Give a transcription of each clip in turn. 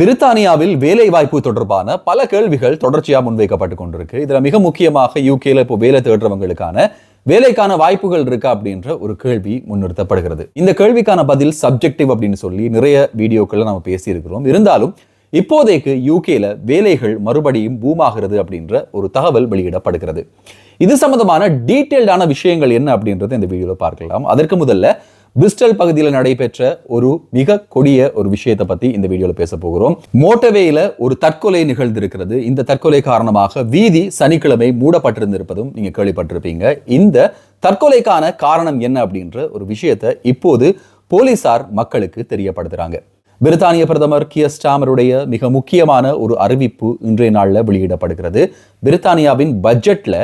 பிரித்தானியாவில் வேலை வாய்ப்பு தொடர்பான பல கேள்விகள் தொடர்ச்சியாக முன்வைக்கப்பட்டு கொண்டிருக்கு. இதில் மிக முக்கியமாக யூகேல இப்போ வேலை தேடுறவங்களுக்கான வேலைக்கான வாய்ப்புகள் இருக்கா அப்படின்ற ஒரு கேள்வி முன்னிறுத்தப்படுகிறது. இந்த கேள்விக்கான பதில் சப்ஜெக்டிவ் அப்படின்னு சொல்லி நிறைய வீடியோக்களில் நம்ம பேசியிருக்கிறோம். இருந்தாலும் இப்போதைக்கு யூகேல வேலைகள் மறுபடியும் பூமாகிறது அப்படின்ற ஒரு தகவல் வெளியிடப்படுகிறது. இது சம்பந்தமான டீட்டெயில்டான விஷயங்கள் என்ன அப்படின்றத இந்த வீடியோவில் பார்க்கலாம். அதற்கு முதல்ல பிரிஸ்டல் பகுதியில் நடைபெற்ற ஒரு மிக கொடிய ஒரு விஷயத்தை பத்தி இந்த வீடியோல பேச போகிறோம். மோட்டவேயில ஒரு தற்கொலை நிகழ்ந்திருக்கிறது. இந்த தற்கொலை காரணமாக வீதி சனிக்கிழமை மூடப்பட்டிருந்திருப்பதும் நீங்க கேள்விப்பட்டிருப்பீங்க. இந்த தற்கொலைக்கான காரணம் என்ன அப்படின்ற ஒரு விஷயத்தை இப்போது போலீசார் மக்களுக்கு தெரியப்படுத்துறாங்க. பிரித்தானிய பிரதமர் கிய ஸ்டாமருடைய மிக முக்கியமான ஒரு அறிவிப்பு இன்றைய நாளில் வெளியிடப்படுகிறது. பிரித்தானியாவின் பட்ஜெட்ல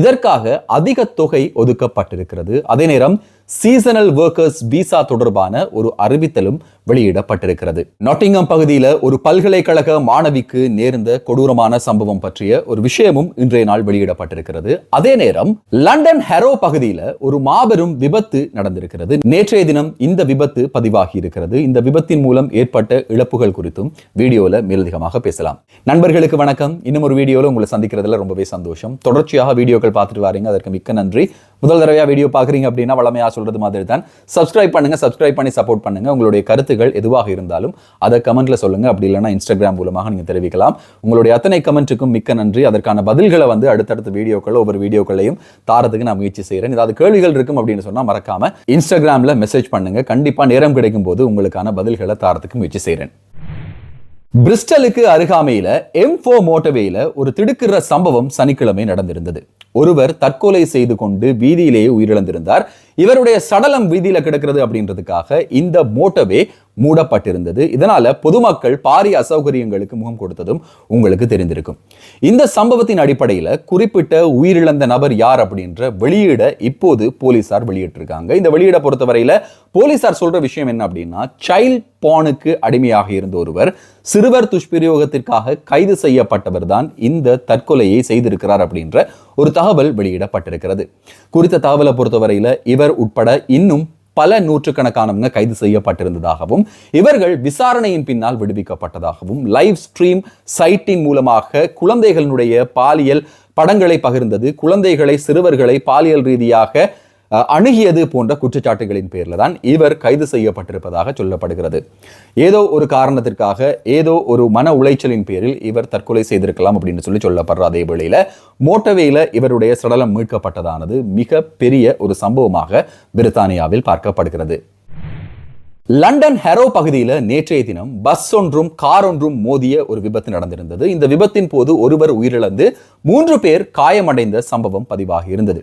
இதற்காக அதிக தொகை ஒதுக்கப்பட்டிருக்கிறது. அதே நேரம் சீசனல் ஒர்க்கர்ஸ் விசா தொடர்பான ஒரு அறிவித்தலும் வெளியிடப்பட்டிருக்கிறது. நாட்டிங்கம் பகுதியில் ஒரு பல்கலைக்கழக மாணவிக்கு நேர்ந்த கொடூரமான சம்பவம் பற்றிய ஒரு விஷயமும் இன்றைய நாள் வெளியிடப்பட்டிருக்கிறது. அதே நேரம் லண்டன் ஹெரோ பகுதியில் ஒரு மாபெரும் விபத்து நடந்திருக்கிறது. நேற்றைய தினம் இந்த விபத்து பதிவாகி இருக்கிறது இந்த விபத்தின் மூலம் ஏற்பட்ட இழப்புகள் குறித்தும் வீடியோவில் மேலதிகமாக பேசலாம். நண்பர்களுக்கு வணக்கம். இன்னும் ஒரு வீடியோவில் உங்களை சந்திக்கிறதுல ரொம்பவே சந்தோஷம். தொடர்ச்சியாக வீடியோக்கள் பார்த்துட்டு வரீங்க. அதற்கு மிக்க நன்றி. முதல் தடவையாக வீடியோ பார்க்குறீங்க அப்படின்னா வளமையா சொல்றது மாதிரி தான் சப்ஸ்கிரைப் பண்ணுங்க. சப்ஸ்கிரைப் பண்ணி சப்போர்ட் பண்ணுங்க. உங்களுடைய கருத்து கருத்துகள் எதுவாக இருந்தாலும் அதை கமெண்ட்ல சொல்லுங்க. அப்படி இல்லைன்னா இன்ஸ்டாகிராம் மூலமாக நீங்க தெரிவிக்கலாம். உங்களுடைய அத்தனை கமெண்ட்டுக்கும் மிக்க நன்றி. அதற்கான பதில்களை வந்து அடுத்தடுத்த வீடியோக்கள் ஒவ்வொரு வீடியோக்களையும் தாரத்துக்கு நான் முயற்சி செய்கிறேன் ஏதாவது கேள்விகள் இருக்கும் அப்படின்னு சொன்னால் மறக்காம இன்ஸ்டாகிராம்ல மெசேஜ் பண்ணுங்க. கண்டிப்பா நேரம் கிடைக்கும் போது உங்களுக்கான பதில்களை தாரத்துக்கு முயற்சி செய்கிறேன் பிரிஸ்டலுக்கு அருகாமையில் எம் ஃபோ மோட்டவேயில் ஒரு திடுக்கிற சம்பவம் சனிக்கிழமை நடந்திருந்தது. ஒருவர் தற்கொலை செய்து கொண்டு வீதியிலேயே உயிரிழந்திருந்தார். இவருடைய சடலம் வீதியில் கிடக்கிறது அப்படின்றதுக்காக இந்த மோட்டவே மூடப்பட்டிருந்தது. இதனால பொதுமக்கள் பாரிய அசௌகரியங்களுக்கு முகம் கொடுத்ததும் உங்களுக்கு தெரிந்திருக்கும். இந்த சம்பவத்தின் அடிப்படையில் குறிப்பிட்ட உயிரிழந்த நபர் யார் அப்படின்ற வெளியீட இப்போது போலீசார் வெளியிட்டிருக்காங்க. இந்த வெளியிட பொறுத்தவரையில போலீசார் சொல்ற விஷயம் என்ன அப்படின்னா சைல்ட் பானுக்கு அடிமையாக இருந்த ஒருவர் சிறுவர் துஷ்பிரயோகத்திற்காக கைது செய்யப்பட்டவர் தான் இந்த தற்கொலையை செய்திருக்கிறார் அப்படின்ற ஒரு தகவல் வெளியிடப்பட்டிருக்கிறது. குறித்த தகவலை பொறுத்தவரையில இவர் உட்பட இன்னும் பல நூற்றுக்கணக்கானவங்க கைது செய்யப்பட்டிருந்ததாகவும் இவர்கள் விசாரணையின் பின்னால் விடுவிக்கப்பட்டதாகவும் லைவ் ஸ்ட்ரீம் சைட்டின் மூலமாக குழந்தைகளுடைய பாலியல் படங்களை பகிர்ந்தது. குழந்தைகளை சிறுவர்களை பாலியல் ரீதியாக அணுகியது போன்ற குற்றச்சாட்டுகளின் பேரில் தான் இவர் கைது செய்யப்பட்டிருப்பதாக சொல்லப்படுகிறது. ஏதோ ஒரு காரணத்திற்காக ஏதோ ஒரு மன உளைச்சலின் பேரில் இவர் தற்கொலை செய்திருக்கலாம் அப்படின்னு சொல்லி சொல்லப்படுற அதே வேளையில் மோட்டவேயில் இவருடைய சடலம் மீட்கப்பட்டதானது மிக பெரிய ஒரு சம்பவமாக பிரித்தானியாவில் பார்க்கப்படுகிறது. லண்டன் ஹெரோ பகுதியில் நேற்றைய தினம் பஸ் ஒன்றும் கார் ஒன்றும் மோதிய ஒரு விபத்து நடந்திருந்தது. இந்த விபத்தின் போது ஒருவர் உயிரிழந்து மூன்று பேர் காயமடைந்த சம்பவம் பதிவாகி இருந்தது.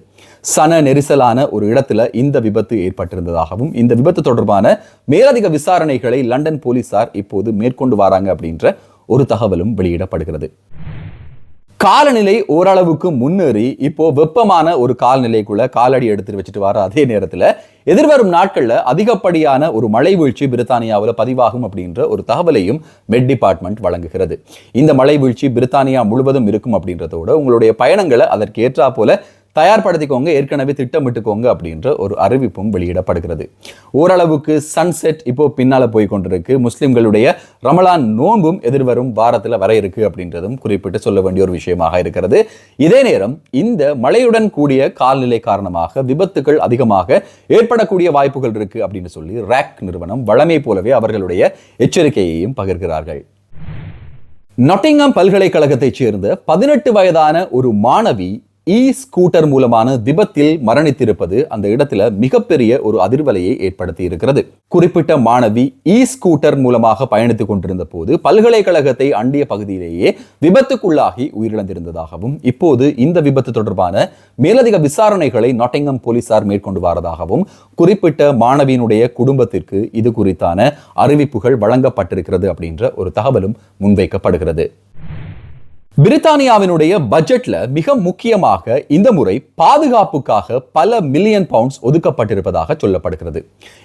சன நெரிசலான ஒரு இடத்துல இந்த விபத்து ஏற்பட்டிருந்ததாகவும் இந்த விபத்து தொடர்பான மேலதிக விசாரணைகளை லண்டன் போலீசார் இப்போது மேற்கொண்டு வராங்க அப்படின்ற ஒரு தகவலும் வெளியிடப்படுகிறது. காலநிலை ஓரளவுக்கு முன்னேறி இப்போ வெப்பமான ஒரு காலநிலைக்குள்ள காலடி எடுத்து வச்சுட்டு வர அதே நேரத்துல எதிர்வரும் நாட்கள்ல அதிகப்படியான ஒரு மழை வீழ்ச்சி பிரித்தானியாவில் பதிவாகும் அப்படின்ற ஒரு தகவலையும் மெட் டிபார்ட்மெண்ட் வழங்குகிறது. இந்த மழை வீழ்ச்சி பிரித்தானியா முழுவதும் இருக்கும் அப்படின்றதோட உங்களுடைய பயணங்களை அதற்கு ஏற்றா போல தயார்படுத்திக்கோங்க ஏற்கனவே திட்டமிட்டுக்கோங்க அப்படின்ற ஒரு அறிவிப்பும் வெளியிடப்படுகிறது. ஓரளவுக்கு சன்செட் இப்போ பின்னால போய் கொண்டிருக்கு முஸ்லிம்களுடைய ரமலான் நோன்பும் எதிர்வரும் வாரத்தில் வர இருக்கு அப்படின்றதும் குறிப்பிட்டு சொல்ல வேண்டிய ஒரு விஷயமாக இருக்கிறது. இதே நேரம் இந்த மழையுடன் கூடிய காலநிலை காரணமாக விபத்துகள் அதிகமாக ஏற்படக்கூடிய வாய்ப்புகள் இருக்கு அப்படின்னு சொல்லி ரேக் நிறுவனம் வளமை போலவே அவர்களுடைய எச்சரிக்கையையும் பகிர்கிறார்கள். நொட்டிங்ஹாம் பல்கலைக்கழகத்தைச் சேர்ந்த பதினெட்டு வயதான ஒரு மாணவி இ ஸ்கூட்டர் மூலமான விபத்தில் மரணித்திருப்பது அந்த இடத்துல மிகப்பெரிய ஒரு அதிர்வலையை ஏற்படுத்தி இருக்கிறது குறிப்பிட்ட மாணவி இ ஸ்கூட்டர் மூலமாக பயணித்துக் கொண்டிருந்த போது பல்கலைக்கழகத்தை அண்டிய பகுதியிலேயே விபத்துக்குள்ளாகி உயிரிழந்திருந்ததாகவும் இப்போது இந்த விபத்து தொடர்பான மேலதிக விசாரணைகளை நாட்டிங்கம் போலீசார் மேற்கொண்டு வரதாகவும் குறிப்பிட்ட மாணவியினுடைய குடும்பத்திற்கு இது குறித்தான அறிவிப்புகள் வழங்கப்பட்டிருக்கிறது அப்படின்ற ஒரு தகவலும் முன்வைக்கப்படுகிறது. பிரித்தானியாவினுடைய பட்ஜெட்ல மிக முக்கியமாக இந்த முறை பாதுகாப்புக்காக பல மில்லியன் பவுண்ட்ஸ் ஒதுக்கப்பட்டிருப்பதாக சொல்லப்படுகிறது.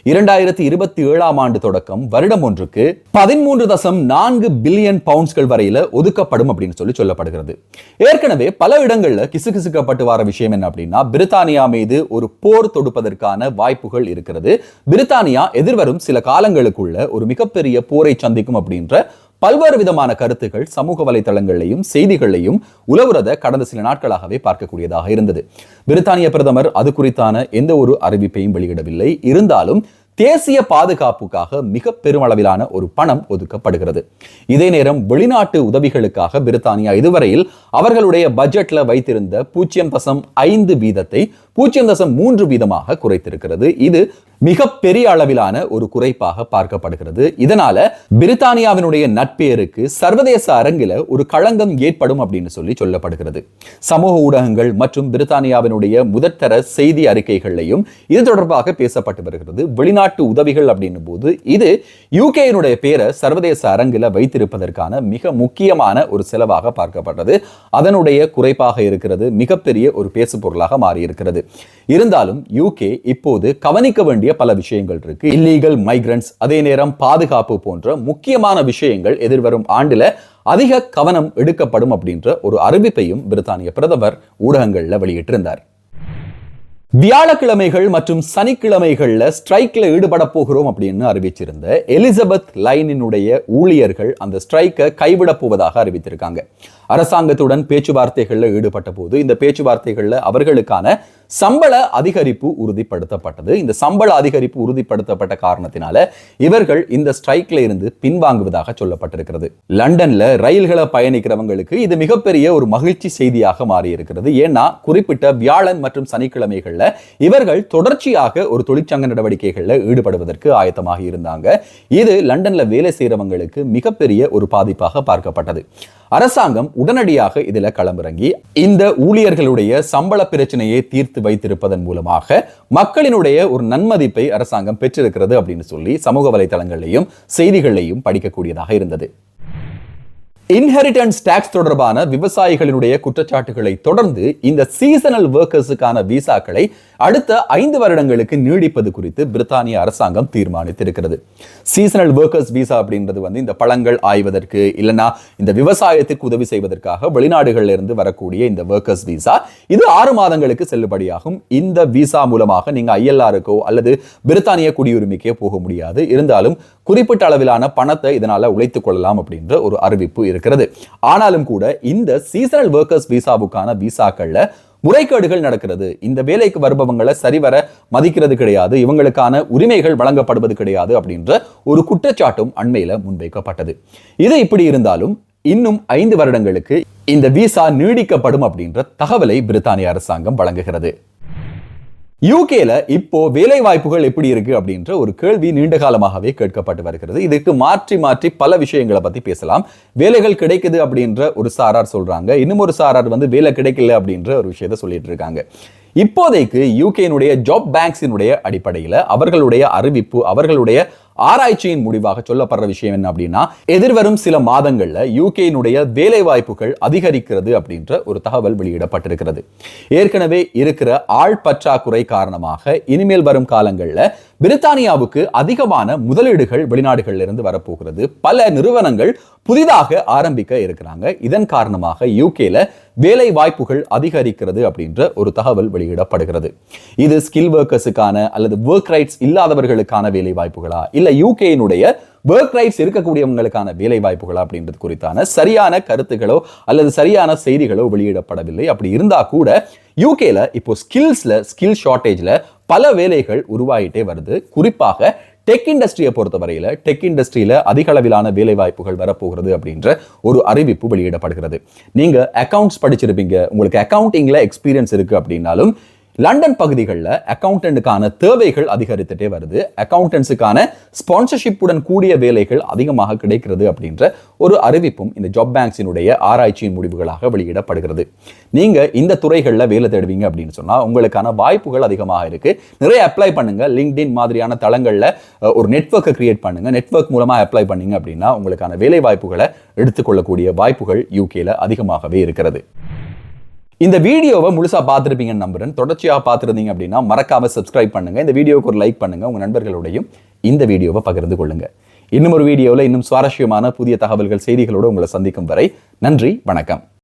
இரண்டாயிரத்தி இருபத்தி ஏழாம் ஆண்டு தொடக்கம் வருடம் ஒன்றுக்கு பதிமூன்று தசம் நான்கு பில்லியன் பவுண்ட்ஸ்கள் வரையில ஒதுக்கப்படும் அப்படின்னு சொல்லி சொல்லப்படுகிறது. ஏற்கனவே பல இடங்கள்ல கிசுகிசுக்கப்பட்டு வர விஷயம் என்ன அப்படின்னா பிரித்தானியா மீது ஒரு போர் தொடுப்பதற்கான வாய்ப்புகள் இருக்கிறது. பிரித்தானியா எதிர்வரும் சில காலங்களுக்குள்ள ஒரு மிகப்பெரிய போரை சந்திக்கும் அப்படின்ற பல்வேறு விதமான கருத்துக்கள் சமூக வலைதளங்களையும் செய்திகளையும் உலவுறத கடந்த சில நாட்களாகவே பார்க்கக்கூடியதாக இருந்தது. பிரித்தானிய பிரதமர் அது குறித்தான எந்த ஒரு அறிவிப்பையும் வெளியிடவில்லை. இருந்தாலும் தேசிய பாதுகாப்புக்காக மிக பெருமளவிலான ஒரு பணம் ஒதுக்கப்படுகிறது. இதே நேரம் வெளிநாட்டு உதவிகளுக்காக பிரித்தானியா இதுவரையில் அவர்களுடைய பட்ஜெட்ல வைத்திருந்த பூஜ்ஜியம் தசம் ஐந்து வீதத்தை பூஜ்ஜியம் தசம் மூன்று வீதமாக குறைத்திருக்கிறது. இது மிக பெரிய அளவிலான ஒரு குறைப்பாக பார்க்கப்படுகிறது. இதனால பிரித்தானியாவினுடைய நட்பேருக்கு சர்வதேச அரங்கில ஒரு களங்கம் ஏற்படும் அப்படின்னு சொல்லி சொல்லப்படுகிறது. சமூக ஊடகங்கள் மற்றும் பிரித்தானியாவினுடைய முதற்தர செய்தி அறிக்கைகளையும் இது தொடர்பாக பேசப்பட்டு வருகிறது. வெளிநாட்டு உதவிகள் அப்படின்னும் போது இது யூகேயினுடைய பேரை சர்வதேச அரங்கில வைத்திருப்பதற்கான மிக முக்கியமான ஒரு செலவாக பார்க்கப்பட்டது அதனுடைய குறைப்பாக இருக்கிறது. மிகப்பெரிய ஒரு பேசு பொருளாக மாறியிருக்கிறது. இருந்தாலும் யூகே இப்போது கவனிக்க வேண்டிய பல விஷயங்கள் இருக்கு. இல்லீகல் மைக்ரன்ஸ் அதே நேரம் பாதுகாப்பு போன்ற முக்கியமான விஷயங்கள் எதிர்வரும் ஆண்டுல அதிக கவனம் எடுக்கப்படும் அப்படின்ற ஒரு அறிவிப்பையும் பிரித்தானிய பிரதமர் ஊடகங்கள்ல வெளியிட்டிருந்தார். வியாழக்கிழமைகள் மற்றும் சனிக்கிழமைகளில் ஸ்ட்ரைக்ல ஈடுபட போகிறோம் அப்படின்னு அறிவிச்சிருந்த எலிசபெத் லைனினுடைய ஊழியர்கள் அந்த ஸ்ட்ரைக்கை கைவிடப் போவதாக அறிவித்திருக்காங்க. அரசாங்கத்துடன் பேச்சுவார்த்தைகளில் ஈடுபட்ட போது இந்த பேச்சுவார்த்தைகளில் அவர்களுக்கான சம்பள அதிகரிப்பு உறுதிப்படுத்தப்பட்டது. இந்த சம்பள அதிகரிப்பு உறுதிப்படுத்தப்பட்ட காரணத்தினால இவர்கள் இந்த ஸ்ட்ரைக்ல இருந்து பின்வாங்குவதாக சொல்லப்பட்டிருக்கிறது. லண்டன்ல ரயில்களை பயணிக்கிறவங்களுக்கு இது மிகப்பெரிய ஒரு மகிழ்ச்சி செய்தியாக மாறி இருக்கிறது ஏன்னா குறிப்பிட்ட வியாழன் மற்றும் சனிக்கிழமைகள்ல இவர்கள் தொடர்ச்சியாக ஒரு தொழிற்சங்க நடவடிக்கைகளில் ஈடுபடுவதற்கு ஆயத்தமாக இருந்தாங்க. இது லண்டன்ல வேலை செய்கிறவங்களுக்கு மிகப்பெரிய ஒரு பாதிப்பாக பார்க்கப்பட்டது. அரசாங்கம் உடனடியாக இதில் களமிறங்கி இந்த ஊழியர்களுடைய சம்பள பிரச்சனையை தீர்த்து வைத்திருப்பதன் மூலமாக மக்களினுடைய ஒரு நன்மதிப்பை அரசாங்கம் பெற்றிருக்கிறது அப்படின்னு சொல்லி சமூக வலைதளங்களையும் செய்திகளையும் படிக்கக்கூடியதாக இருந்தது. இன்ஹெரிட்டன்ஸ் டேக்ஸ் தொடர்பான விவசாயிகளினுடைய குற்றச்சாட்டுகளை தொடர்ந்து இந்த சீசனல் ஒர்க்கர்ஸுக்கான விசாக்களை அடுத்த ஐந்து வருடங்களுக்கு நீடிப்பது குறித்து பிரித்தானிய அரசாங்கம் தீர்மானித்திருக்கிறது. சீசனல் ஒர்க்கர்ஸ் விசா அப்படின்றது வந்து இந்த பழங்கள் ஆய்வதற்கு இல்லைனா இந்த விவசாயத்துக்கு உதவி செய்வதற்காக வெளிநாடுகளில் இருந்து வரக்கூடிய இந்த ஒர்க்கர்ஸ் விசா இது ஆறு மாதங்களுக்கு செல்லுபடியாகும். இந்த விசா மூலமாக நீங்க ஐஎல்ஆருக்கோ அல்லது பிரித்தானிய குடியுரிமைக்கே போக முடியாது. இருந்தாலும் குறிப்பிட்ட அளவிலான பணத்தை இதனால உழைத்துக் கொள்ளலாம் அப்படின்ற ஒரு அறிவிப்பு இருக்கிறது. ஆனாலும் கூட இந்த சீசனல் ஒர்க்கர்ஸ் விசாவுக்கான விசாக்கள்ல முறைகேடுகள் நடக்கிறது. இந்த வேலைக்கு வருபவங்களை சரிவர மதிக்கிறது கிடையாது. இவங்களுக்கான உரிமைகள் வழங்கப்படுவது கிடையாது அப்படின்ற ஒரு குற்றச்சாட்டும் அண்மையில முன்வைக்கப்பட்டது. இது இப்படி இருந்தாலும் இன்னும் ஐந்து வருடங்களுக்கு இந்த விசா நீடிக்கப்படும் அப்படின்ற தகவலை பிரித்தானிய அரசாங்கம் வழங்குகிறது. யூகேல இப்போ வேலை வாய்ப்புகள் எப்படி இருக்கு அப்படின்ற ஒரு கேள்வி நீண்ட காலமாகவே கேட்கப்பட்டு வருகிறது. இதுக்கு மாற்றி மாற்றி பல விஷயங்களை பத்தி பேசலாம். வேலைகள் கிடைக்குது அப்படின்ற ஒரு சாரார் சொல்றாங்க. இன்னும் ஒரு சாரார் வந்து வேலை கிடைக்கல அப்படின்ற ஒரு விஷயத்த சொல்லிட்டு இருக்காங்க. இப்போதைக்கு யூகேனுடைய ஜாப் பேங்க்ஸினுடைய அடிப்படையில் அவர்களுடைய அறிவிப்பு அவர்களுடைய ஆராய்ச்சியின் முடிவாக சொல்லப்படுற விஷயம் என்ன அப்படின்னா எதிர்வரும் சில மாதங்கள்ல யூகேனுடைய வேலை வாய்ப்புகள் அதிகரிக்கிறது அப்படின்ற ஒரு தகவல் வெளியிடப்பட்டிருக்கிறது. ஏற்கனவே இருக்கிற ஆள் பற்றாக்குறை காரணமாக இனிமேல் வரும் காலங்கள்ல பிரித்தானியாவுக்கு அதிகமான முதலீடுகள் வெளிநாடுகளில் இருந்து வரப்போகிறது. பல நிறுவனங்கள் புதிதாக ஆரம்பிக்க இருக்கிறாங்க. இதன் காரணமாக யூகேல வேலை வாய்ப்புகள் அதிகரிக்கிறது அப்படின்ற ஒரு தகவல் வெளியிடப்படுகிறது. இது ஸ்கில் ஒர்க்கர்ஸுக்கான அல்லது ஒர்க் ரைட்ஸ் இல்லாதவர்களுக்கான வேலை வாய்ப்புகளா இல்லை யூகேயினுடைய ஒர்க் ரைட்ஸ் இருக்கக்கூடியவங்களுக்கான வேலை வாய்ப்புகளா அப்படின்றது குறித்தான சரியான கருத்துக்களோ அல்லது சரியான செய்திகளோ வெளியிடப்படவில்லை. அப்படி இருந்தா கூட யூகேல இப்போ ஸ்கில்ஸ்ல ஸ்கில் ஷார்ட்டேஜ்ல பல வேலைகள் உருவாயிட்டே வருது. குறிப்பாக டெக் இண்டஸ்ட்ரியை பொறுத்தவரையில டெக் இண்டஸ்ட்ரியில அதிக அளவிலான வேலைவாய்ப்புகள் வரப்போகிறது அப்படின்ற ஒரு அறிவிப்பு வெளியிடப்படுகிறது. நீங்க அக்கவுண்ட்ஸ் படிச்சிருப்பீங்க. உங்களுக்கு அக்கவுண்டிங்ல எக்ஸ்பீரியன்ஸ் இருக்கு அப்படின்னாலும் லண்டன் பகுதிகளில் அக்கௌண்டன்ட்டுக்கான தேவைகள் அதிகரித்துட்டே வருது. அக்கௌண்டன்ஸுக்கான ஸ்பான்சர்ஷிப்புடன் கூடிய வேலைகள் அதிகமாக கிடைக்கிறது அப்படின்ற ஒரு அறிவிப்பும் இந்த ஜாப் பேங்க்ஸினுடைய ஆராய்ச்சியின் முடிவுகளாக வெளியிடப்படுகிறது. நீங்க இந்த துறைகளில் வேலை தேடுவீங்க அப்படின்னு சொன்னால் உங்களுக்கான வாய்ப்புகள் அதிகமாக இருக்கு. நிறைய அப்ளை பண்ணுங்க. லிங்க்டின் மாதிரியான தளங்களில் ஒரு நெட்வொர்க்கை கிரியேட் பண்ணுங்க. நெட்வொர்க் மூலமாக அப்ளை பண்ணீங்க அப்படின்னா உங்களுக்கான வேலை வாய்ப்புகளை எடுத்துக்கொள்ளக்கூடிய வாய்ப்புகள் யூகேல அதிகமாகவே இருக்கிறது. இந்த வீடியோவை முழுசா பார்த்துருப்பீங்கன்னு நம்புறேன். தொடர்ச்சியாக பார்த்துருந்தீங்க அப்படின்னா மறக்காமல் சப்ஸ்கிரைப் பண்ணுங்கள் இந்த வீடியோவுக்கு ஒரு லைக் பண்ணுங்க. உங்க நண்பர்களோடையும் இந்த வீடியோவை பகிர்ந்து கொள்ளுங்க. இன்னும் ஒரு வீடியோவில் இன்னும் சுவாரஸ்யமான புதிய தகவல்கள் செய்திகளோடு உங்களை சந்திக்கும் வரை நன்றி வணக்கம்.